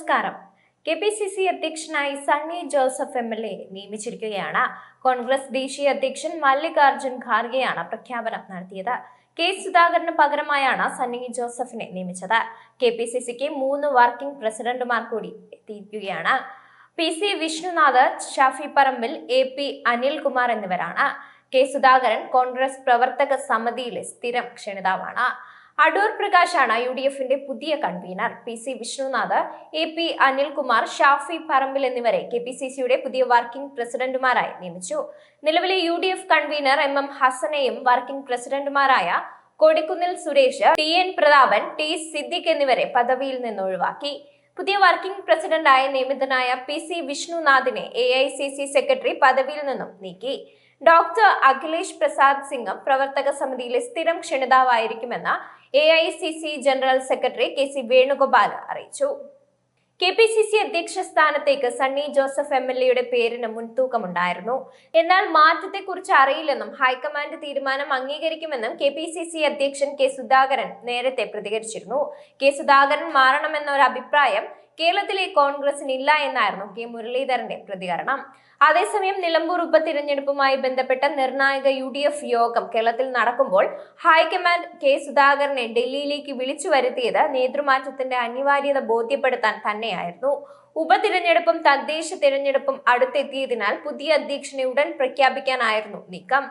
നമസ്കാരം. K P C C അധ്യക്ഷനായി Sunny Joseph M L A നിയമിച്ചിരിക്കുകയാണ്. Congress ദേശീയ അധ്യക്ഷൻ മല്ലികാർജുൻ ഖാർഗെയാണ് പ്രഖ്യാപനം നടത്തിയത്. കെ സുധാകരന് പകരമായാണ് സണ്ണി ജോസഫിനെ നിയമിച്ചത്. കെ പി സി സിക്ക് മൂന്ന് വർക്കിംഗ് പ്രസിഡന്റുമാർ കൂടി എത്തിയിരിക്കുകയാണ്. P C Vishnunath Shafi Parambil A P Anilkumar എന്നിവരാണ്. കെ സുധാകരൻ കോൺഗ്രസ് പ്രവർത്തക സമിതിയിലെ സ്ഥിരം ക്ഷണിതാവാണ്. അടൂർ പ്രകാശാണ് യു ഡി എഫിന്റെ പുതിയ convener. P C Vishnunath A P Anilkumar Shafi Parambil എന്നിവരെ കെ പി സി സിയുടെ പുതിയ വർക്കിംഗ് പ്രസിഡന്റുമാരായി നിയമിച്ചു. നിലവിലെ U D F convener M M ഹസനെയും working പ്രസിഡന്റുമാരായ Kodikunnil Suresh T N Prathapan T Siddique എന്നിവരെ പദവിയിൽ നിന്ന് ഒഴിവാക്കി. പുതിയ വർക്കിംഗ് പ്രസിഡന്റായ നിയമിതനായ P C വിഷ്ണുനാഥിനെ A I C C secretary പദവിയിൽ നിന്നും നീക്കി. ഡോക്ടർ അഖിലേഷ് പ്രസാദ് സിംഗും പ്രവർത്തക സമിതിയിലെ സ്ഥിരം ക്ഷണിതാവായിരിക്കുമെന്ന് A I C C general secretary K C Venugopal അറിയിച്ചു. കെ പി സി സി അധ്യക്ഷ സ്ഥാനത്തേക്ക് സണ്ണി ജോസഫ് എം എൽ എയുടെ പേരിന് മുൻതൂക്കമുണ്ടായിരുന്നു. എന്നാൽ മാറ്റത്തെക്കുറിച്ച് അറിയില്ലെന്നും ഹൈക്കമാൻഡ് തീരുമാനം അംഗീകരിക്കുമെന്നും കെ പി സി സി അധ്യക്ഷൻ കെ സുധാകരൻ നേരത്തെ പ്രതികരിച്ചിരുന്നു. കെ സുധാകരൻ മാറണമെന്ന ഒരു അഭിപ്രായം കേരളത്തിലെ കോൺഗ്രസിന് ഇല്ല എന്നായിരുന്നു കെ മുരളീധരന്റെ പ്രതികരണം. അതേസമയം നിലമ്പൂർ ഉപതിരഞ്ഞെടുപ്പുമായി ബന്ധപ്പെട്ട നിർണായക യു ഡി എഫ് യോഗം കേരളത്തിൽ നടക്കുമ്പോൾ ഹൈക്കമാൻഡ് കെ സുധാകരനെ ഡൽഹിയിലേക്ക് വിളിച്ചു വരുത്തിയത് നേതൃമാറ്റത്തിന്റെ അനിവാര്യത ബോധ്യപ്പെടുത്താൻ തന്നെയായിരുന്നു. ഉപതിരഞ്ഞെടുപ്പും തദ്ദേശ തിരഞ്ഞെടുപ്പും അടുത്തെത്തിയതിനാൽ പുതിയ അധ്യക്ഷനെ ഉടൻ പ്രഖ്യാപിക്കാനായിരുന്നു നീക്കം.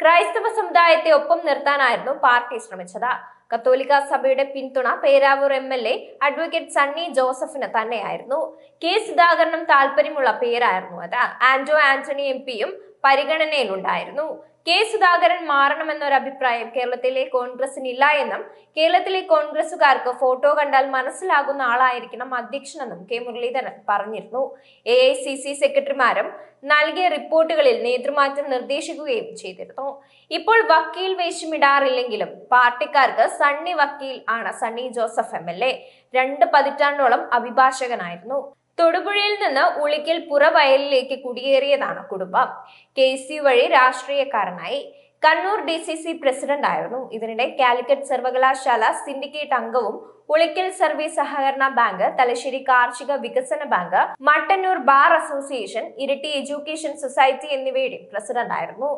ക്രൈസ്തവ സമുദായത്തെ ഒപ്പം നിർത്താനായിരുന്നു പാർട്ടി ശ്രമിച്ചത്. കത്തോലിക്ക സഭയുടെ പിന്തുണ Peravoor M L A advocate Sunny ജോസഫിന് തന്നെയായിരുന്നു. കെ സുധാകരനും താല്പര്യമുള്ള പേരായിരുന്നു അത്. ആന്റോ ആന്റണി എം പിയും പരിഗണനയിലുണ്ടായിരുന്നു. കെ സുധാകരൻ മാറണമെന്നൊരു അഭിപ്രായം കേരളത്തിലെ കോൺഗ്രസിന് ഇല്ല എന്നും കേരളത്തിലെ കോൺഗ്രസുകാർക്ക് ഫോട്ടോ കണ്ടാൽ മനസ്സിലാകുന്ന ആളായിരിക്കണം അധ്യക്ഷനെന്നും കെ മുരളീധരൻ പറഞ്ഞിരുന്നു. എ ഐ സി സി സെക്രട്ടറിമാരും നൽകിയ റിപ്പോർട്ടുകളിൽ നേതൃമാറ്റം നിർദ്ദേശിക്കുകയും ചെയ്തിരുന്നു. ഇപ്പോൾ വക്കീൽ വേഷമിടാറില്ലെങ്കിലും പാർട്ടിക്കാർക്ക് സണ്ണി വക്കീൽ ആണ് Sunny Joseph M L A. രണ്ട് പതിറ്റാണ്ടോളം അഭിഭാഷകനായിരുന്നു. തൊടുപുഴയിൽ നിന്ന് ഉളിക്കൽ പുറവയലിലേക്ക് കുടിയേറിയതാണ് കുടുംബം. കെ സി വഴി രാഷ്ട്രീയക്കാരനായി Kannur D C C president ആയിരുന്നു. ഇതിനിടെ കാലിക്കറ്റ് സർവകലാശാല സിൻഡിക്കേറ്റ് അംഗവും ഉളിക്കൽ സർവീസ് സഹകരണ ബാങ്ക് തലശ്ശേരി കാർഷിക വികസന bank Mattannur bar association Iritty education society എന്നിവയുടെ പ്രസിഡന്റ് ആയിരുന്നു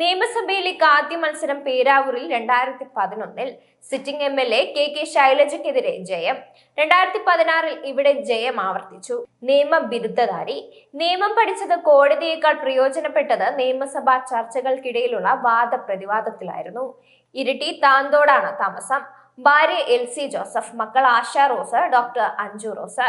നിയമസഭയിലേക്ക് ആദ്യ മത്സരം പേരാവൂരിൽ രണ്ടായിരത്തി പതിനൊന്നിൽ sitting M L A K K ശൈലജയ്ക്കെതിരെ ജയം. രണ്ടായിരത്തി പതിനാറിൽ ഇവിടെ ജയം ആവർത്തിച്ചു. നിയമ ബിരുദധാരി. നിയമം പഠിച്ചത് കോടതിയേക്കാൾ പ്രയോജനപ്പെട്ടത് നിയമസഭാ ചർച്ചകൾക്കിടയിലുള്ള വാദപ്രതിവാദത്തിലായിരുന്നു. ഇരിട്ടി താന്തോടാണ് താമസം. ഭാര്യ എൽ സി ജോസഫ് മക്കൾ ആശ റോസ് ഡോക്ടർ അഞ്ജു റോസ്.